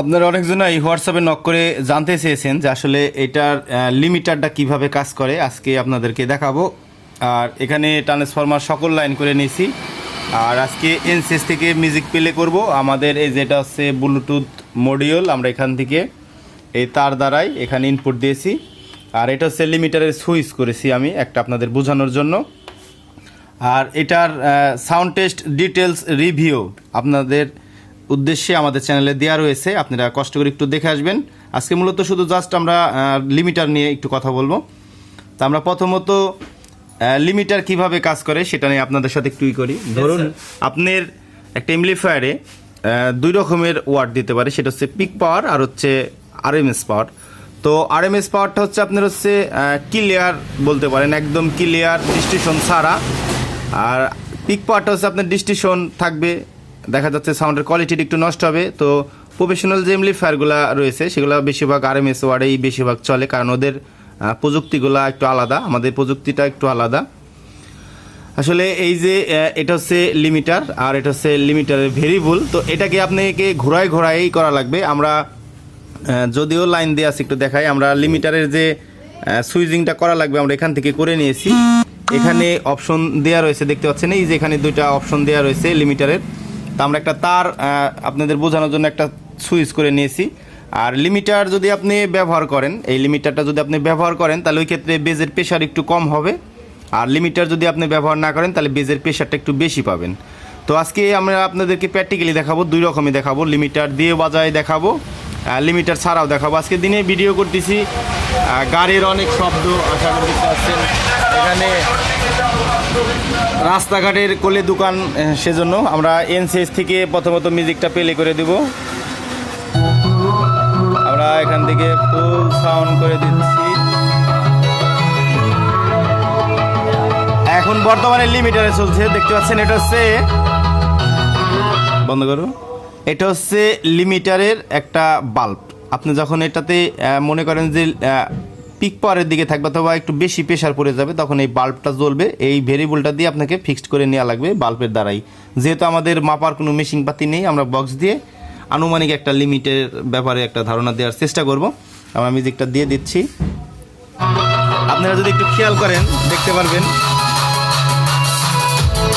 আপনারা অনেকজনই হোয়াটসঅ্যাপে নক করে জানতে চেয়েছেন যে আসলে এটার লিমিটারটা কীভাবে কাজ করে। আজকে আপনাদেরকে দেখাবো। আর এখানে ট্রান্সফরমার সকল লাইন করে নিয়েছি। আর আজকে এনসিএস থেকে মিউজিক প্লে করব। আমাদের এই যেটা হচ্ছে ব্লুটুথ মডিউল আমরা এখান থেকে এই তার দ্বারাই এখানে ইনপুট দিয়েছি। আর এটা হচ্ছে লিমিটারের সুইচ করেছি আমি একটা আপনাদের বোঝানোর জন্য। আর এটার সাউন্ড টেস্ট ডিটেলস রিভিউ আপনাদের উদ্দেশ্যে আমাদের চ্যানেলে দেওয়া রয়েছে আপনারা কষ্ট করে একটু দেখে আসবেন। আজকে মূলত শুধু জাস্ট আমরা লিমিটার নিয়ে একটু কথা বলব। তো আমরা প্রথমত লিমিটার কীভাবে কাজ করে সেটা নিয়ে আপনাদের সাথে একটুই করি। ধরুন আপনার একটা এমপ্লিফায়ারে দুই রকমের ওয়ার্ড দিতে পারে। সেটা হচ্ছে পিক পাওয়ার আর হচ্ছে আরএমএস পাওয়ার তো আরএমএস পাওয়ারটা হচ্ছে আপনার হচ্ছে ক্লিয়ার বলতে পারেন একদম ক্লিয়ার ডিস্টিশন ছাড়া। আর পিক পাওয়ারটা হচ্ছে আপনার ডিস্টিশন থাকবে দেখা যাচ্ছে সাউন্ডের কোয়ালিটি একটু নষ্ট হবে। তো প্রফেশনাল যে এমপ্লিফায়ারগুলো রয়েছে, সেগুলো বেশিরভাগ আর এম এস ওয়ার্ডেই বেশিরভাগ চলে, কারণ ওদের প্রযুক্তিগুলো একটু আলাদা, আমাদের প্রযুক্তিটা একটু আলাদা। আসলে এই যে এটা হচ্ছে লিমিটার আর এটা হচ্ছে লিমিটারের ভেরিয়েবল তো এটাকে আপনাকে ঘোরায় ঘোরাই করা লাগবে। আমরা যদিও লাইন দিয়ে আছে একটু দেখাই। আমরা লিমিটারের যে সুইজিংটা করা লাগবে, আমরা এখান থেকে করে নিয়েছি। এখানে অপশন দেওয়া রয়েছে, দেখতে পাচ্ছেন? এই যে এখানে দুইটা অপশন দেওয়া রয়েছে লিমিটারের তো আমরা একটা তার আপনাদের বোঝানোর জন্য একটা সুইচ করে নিয়েছি। আর লিমিটার যদি আপনি ব্যবহার করেন, এই লিমিটারটা যদি আপনি ব্যবহার করেন, তাহলে ওই ক্ষেত্রে বেজের প্রেশার একটু কম হবে। আর লিমিটার যদি আপনি ব্যবহার না করেন, তাহলে বেজের প্রেশারটা একটু বেশি পাবেন। তো আজকে আমরা আপনাদেরকে প্র্যাকটিক্যালি দেখাবো, দুই রকমই দেখাবো। লিমিটার দিয়ে বাজায় দেখাবো লিমিটার ছাড়াও দেখাবো। আজকে দিনে ভিডিও করতেছি গাড়ির অনেক শব্দ, আশা করি দেখতে পাচ্ছেন এখানে রাস্তাঘাটের কোলে দোকান সেজন্য আমরা এনসিএস থেকে প্রথমত মিউজিকটা প্লে করে দেব। আমরা এখান থেকে ফুল সাউন্ড করে দিচ্ছি। এখন বর্তমানে লিমিটারে চলছে, দেখতে পাচ্ছেন এটা হচ্ছে বন্ধ করো। এটা হচ্ছে লিমিটারের একটা বাল্ব আপনি যখন এটাতে মনে করেন যে পিক পাওয়ারের দিকে থাকবে অথবা একটু বেশি প্রেশার পড়ে যাবে, তখন এই বাল্বটা জ্বলবে। এই ভেরিয়েবলটা দিয়ে আপনাকে ফিক্সড করে নেওয়া লাগবে বাল্বের দ্বারাই। যেহেতু আমাদের মাপার কোনো মেশিন পাতি নেই, আমরা বক্স দিয়ে আনুমানিক একটা লিমিটের ব্যাপারে একটা ধারণা দেওয়ার চেষ্টা করব। আমরা মিউজিকটা দিয়ে দিচ্ছি। আপনারা যদি একটু খেয়াল করেন, দেখতে পারবেন,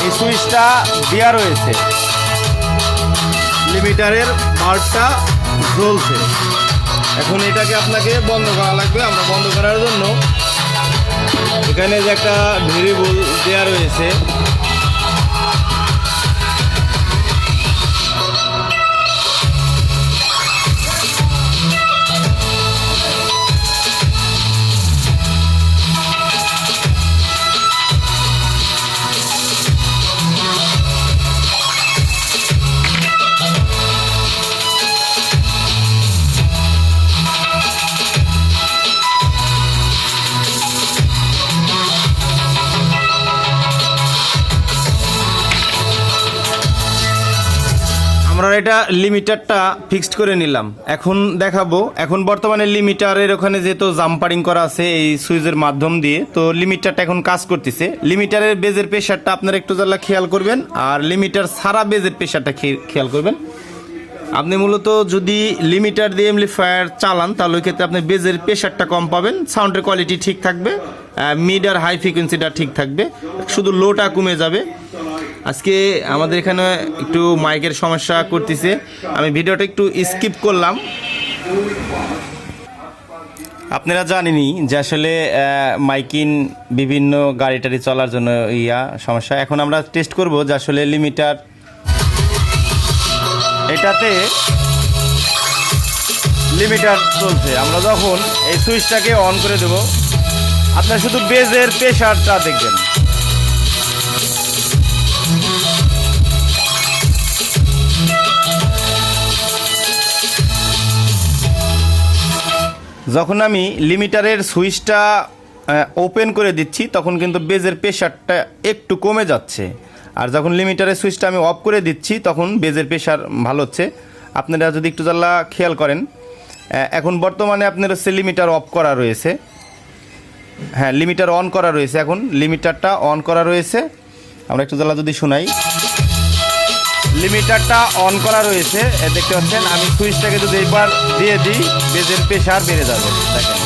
এই সুইচটা দেওয়া রয়েছে। লিমিটারের বাল্বটা জ্বলছে। এখন এটাকে আপনাকে বন্ধ করা লাগবে, আমরা বন্ধ করার জন্য। এখানে যে একটা ভেরিয়েবল দেওয়া রয়েছে আমরা এটা লিমিটারটা ফিক্সড করে নিলাম। এখন দেখাবো। এখন বর্তমানে লিমিটারের ওখানে যেহেতু জাম্পারিং করা আছে এই সুইচের মাধ্যম দিয়ে, তো লিমিটারটা এখন কাজ করতেছে। লিমিটারের বেজের প্রেশারটা আপনারা একটু জ্বালা খেয়াল করবেন, আর লিমিটার সারা বেজের প্রেশারটা খেয়াল করবেন। আপনি মূলত যদি লিমিটার দিয়ে এমপ্লিফায়ার চালান, তাহলে ওই ক্ষেত্রে আপনি বেজের প্রেশারটা কম পাবেন। সাউন্ডের কোয়ালিটি ঠিক থাকবে মিড আর হাই ফ্রিকোয়েন্সিটা ঠিক থাকবে। শুধু লোটা কমে যাবে। আজকে আমাদের এখানে একটু মাইকের সমস্যা করতেছে। আমি ভিডিওটা একটু স্কিপ করলাম। আপনারা জানেনই যে আসলে মাইকিন বিভিন্ন গাড়ি টাড়ি চলার জন্য ইয়া সমস্যা। এখন আমরা টেস্ট করব যে আসলে লিমিটার এটাতে লিমিটার চলছে। আমরা যখন এই সুইচটাকে অন করে দেব, আপনার শুধু বেজের প্রেশারটা দেখবেন। যখন আমি লিমিটারের সুইচটা ওপেন করে দিচ্ছি, তখন কিন্তু বেজের প্রেশারটা একটু কমে যাচ্ছে। আর যখন লিমিটারের সুইচটা আমি অফ করে দিচ্ছি, তখন বেজের প্রেশার ভালো হচ্ছে। আপনারা যদি একটু জ্বালা খেয়াল করেন এখন বর্তমানে আপনার হচ্ছে লিমিটার অফ করা রয়েছে। হ্যাঁ লিমিটার অন করা রয়েছে এখন। লিমিটারটা অন করা রয়েছে। আমরা একটু জ্বালা যদি শোনাই। লিমিটারটা অন করা রয়েছে। দেখতে পাচ্ছেন, আমি সুইচটাকে যদি একবার দিয়ে দিই, বেজের প্রেশার বেড়ে যাবে। দেখেন।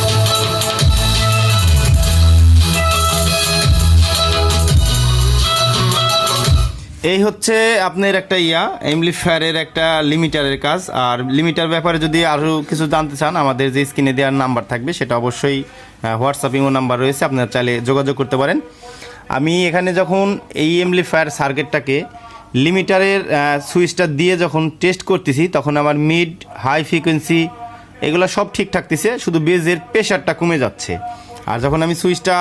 এই হচ্ছে আপনার একটা ইয়া এমলিফায়ারের একটা লিমিটারের কাজ। আর লিমিটার ব্যাপারে যদি আরও কিছু জানতে চান, আমাদের যে স্ক্রিনে দেওয়ার নাম্বার থাকবে, সেটা অবশ্যই হোয়াটসঅ্যাপ ইমো নাম্বার রয়েছে, আপনারা চাইলে যোগাযোগ করতে পারেন। আমি এখানে যখন এই এমলিফায়ার সার্কিটটাকে লিমিটারের সুইচটা দিয়ে যখন টেস্ট করতেছি, তখন আমার মিড হাই ফ্রিকোয়েন্সি এগুলো সব ঠিক থাকতেছে, শুধু বেজের প্রেশারটা কমে যাচ্ছে। আর যখন আমি সুইচটা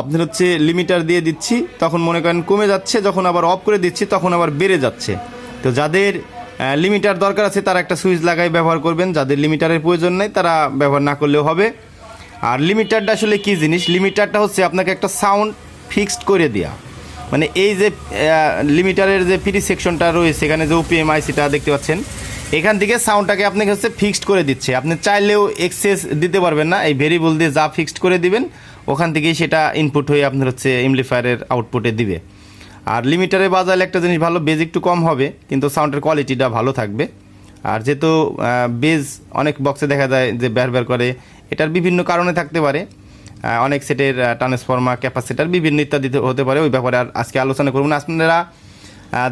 আপনার হচ্ছে লিমিটার দিয়ে দিচ্ছি, তখন মনে করেন কমে যাচ্ছে, যখন আবার অফ করে দিচ্ছি, তখন আবার বেড়ে যাচ্ছে। তো যাদের লিমিটার দরকার আছে, তারা একটা সুইচ লাগাই ব্যবহার করবেন, যাদের লিমিটারের প্রয়োজন নেই, তারা ব্যবহার না করলেও হবে। আর লিমিটারটা আসলে কী জিনিস? লিমিটারটা হচ্ছে আপনাকে একটা সাউন্ড ফিক্সড করে দেওয়া মানে এই যে লিমিটারের যে ফ্রি সেকশনটা রয়েছে, এখানে যে ওপিএম আইসিটা দেখতে পাচ্ছেন, এখান থেকে সাউন্ডটাকে আপনাকে হচ্ছে ফিক্সড করে দিচ্ছে। আপনি চাইলেও এক্সেস দিতে পারবেন না, এই ভেরিয়েবল দিয়ে যা ফিক্সড করে দিবেন, ওখান থেকেই সেটা ইনপুট হয়ে আপনার হচ্ছে এমপ্লিফায়ারের আউটপুটে দিবে। আর লিমিটারে বাজালে একটা জিনিস ভালো বেজ একটু কম হবে, কিন্তু সাউন্ডের কোয়ালিটিটা ভালো থাকবে। আর যেহেতু বেজ অনেক বক্সে দেখা যায় যে ব্যার বের করে, এটার বিভিন্ন কারণে থাকতে পারে। অনেক সেটের ট্রান্সফর্মার ক্যাপাসিটার বিভিন্ন ইত্যাদি হতে পারে, ওই ব্যাপারে আর আজকে আলোচনা করব না। আপনারা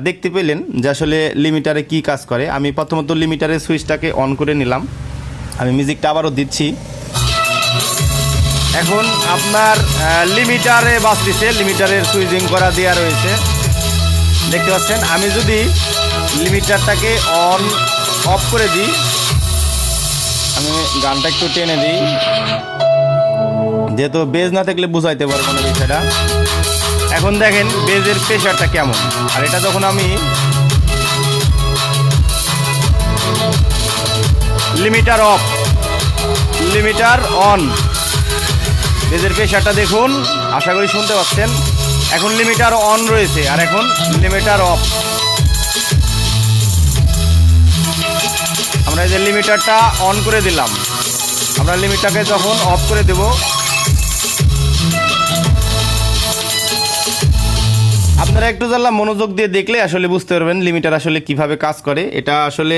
দেখতে পেলেন যে আসলে লিমিটারে কি কাজ করে। আমি প্রথমত লিমিটারের সুইচটাকে অন করে নিলাম। আমি মিউজিকটা আবারও দিচ্ছি। এখন আপনার লিমিটারে বাঁচতেছে লিমিটারের সুইচিং করা দেওয়া রয়েছে। দেখতে পাচ্ছেন, আমি যদি লিমিটারটাকে অন অফ করে দিই, আমি গানটা একটু টেনে দিই। যেহেতু বেজ না থাকলে বুঝাইতে পারব না বিষয়টা। এখন দেখেন বেজের প্রেশারটা কেমন। আর এটা যখন আমি লিমিটার অফ লিমিটার অন বেজের প্রেশারটা দেখুন, আশা করি শুনতে পাচ্ছেন। এখন লিমিটার অন রয়েছে, আর এখন লিমিটার অফ আমরা এই যে লিমিটারটা অন করে দিলাম। আমরা লিমিটারকে যখন অফ করে দেব আপনারা একটু জানলাম মনোযোগ দিয়ে দেখলে আসলে বুঝতে পারবেন লিমিটার আসলে কীভাবে কাজ করে। এটা আসলে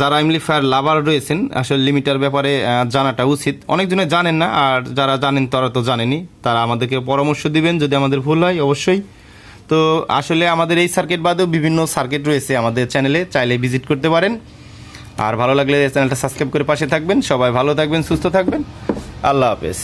যারা এমলিফায়ার লাভার রয়েছেন, আসলে লিমিটার ব্যাপারে জানাটা উচিত। অনেকজনে জানেন না, আর যারা জানেন তারা তো জানেনি। তারা আমাদেরকে পরামর্শ দিবেন যদি আমাদের ভুল হয়, অবশ্যই। তো আসলে আমাদের এই সার্কিট বাদেও বিভিন্ন সার্কিট রয়েছে আমাদের চ্যানেলে চাইলে ভিজিট করতে পারেন। আর ভালো লাগলে চ্যানেলটা সাবস্ক্রাইব করে পাশে থাকবেন। সবাই ভালো থাকবেন, সুস্থ থাকবেন। আল্লাহ হাফেজ।